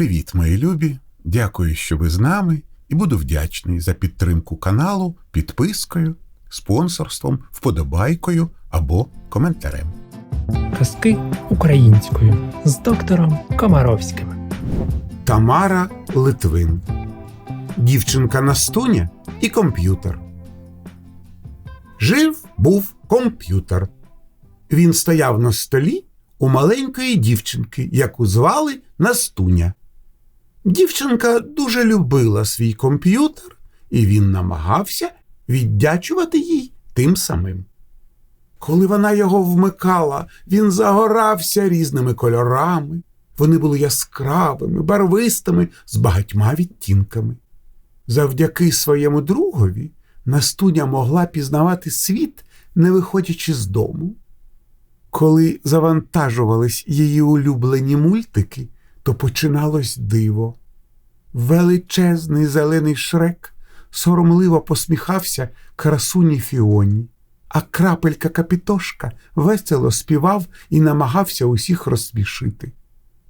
Привіт, мої любі! Дякую, що ви з нами, і буду вдячний за підтримку каналу підпискою, спонсорством, вподобайкою або коментарем. Казки українською з доктором Комаровським. Тамара Литвин. Дівчинка Настуня і комп'ютер. Жив був комп'ютер. Він стояв на столі у маленької дівчинки, яку звали Настуня. Дівчинка дуже любила свій комп'ютер, і він намагався віддячувати їй тим самим. Коли вона його вмикала, він загорався різними кольорами. Вони були яскравими, барвистими, з багатьма відтінками. Завдяки своєму другові Настуня могла пізнавати світ, не виходячи з дому. Коли завантажувались її улюблені мультики, то починалось диво. Величезний зелений шрек соромливо посміхався красуні Фіоні, а крапелька Капітошка весело співав і намагався усіх розсмішити.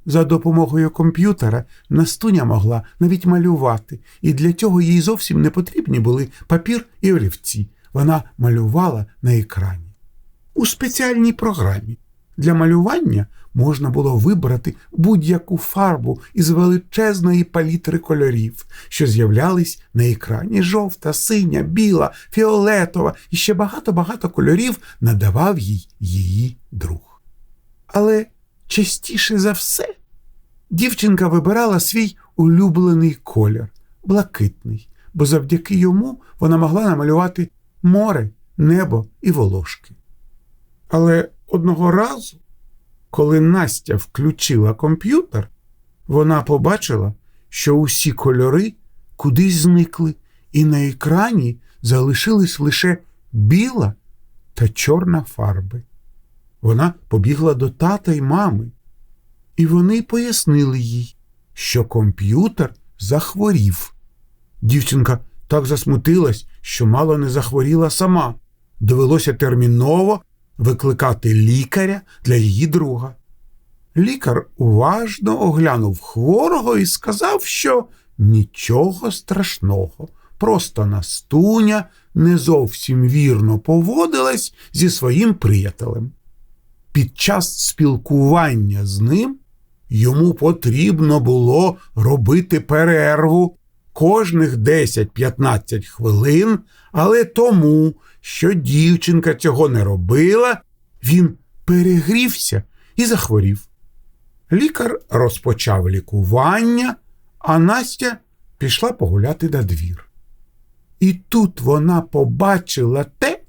За допомогою комп'ютера Настуня могла навіть малювати, і для цього їй зовсім не потрібні були папір і олівці. Вона малювала на екрані. У спеціальній програмі для малювання можна було вибрати будь-яку фарбу із величезної палітри кольорів, що з'являлись на екрані. Жовта, синя, біла, фіолетова і ще багато-багато кольорів надавав їй її друг. Але частіше за все дівчинка вибирала свій улюблений колір блакитний, бо завдяки йому вона могла намалювати море, небо і волошки. Але одного разу, коли Настя включила комп'ютер, вона побачила, що усі кольори кудись зникли, і на екрані залишились лише біла та чорна фарби. Вона побігла до тата й мами, і вони пояснили їй, що комп'ютер захворів. Дівчинка так засмутилась, що мало не захворіла сама. Довелося терміново викликати лікаря для її друга. Лікар уважно оглянув хворого і сказав, що нічого страшного, просто Настуня не зовсім вірно поводилась зі своїм приятелем. Під час спілкування з ним йому потрібно було робити перерву кожних 10-15 хвилин, але тому, що дівчинка цього не робила, він перегрівся і захворів. Лікар розпочав лікування, а Настя пішла погуляти на двір. І тут вона побачила те,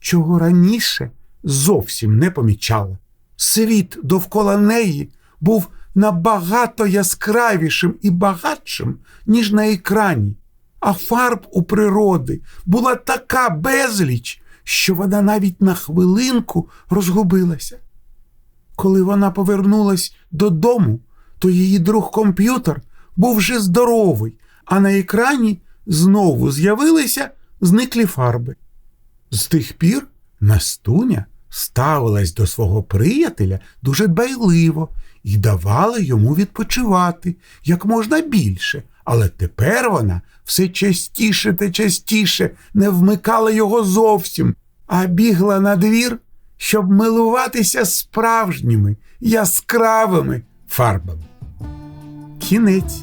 чого раніше зовсім не помічала. Світ довкола неї був набагато яскравішим і багатшим, ніж на екрані, а фарб у природи була така безліч, що вона навіть на хвилинку розгубилася. Коли вона повернулась додому, то її друг комп'ютер був вже здоровий, а на екрані знову з'явилися зниклі фарби. З тих пір Настуня ставилась до свого приятеля дуже дбайливо і давала йому відпочивати як можна більше, але тепер вона все частіше та частіше не вмикала його зовсім, а бігла на двір, щоб милуватися справжніми яскравими фарбами. Кінець.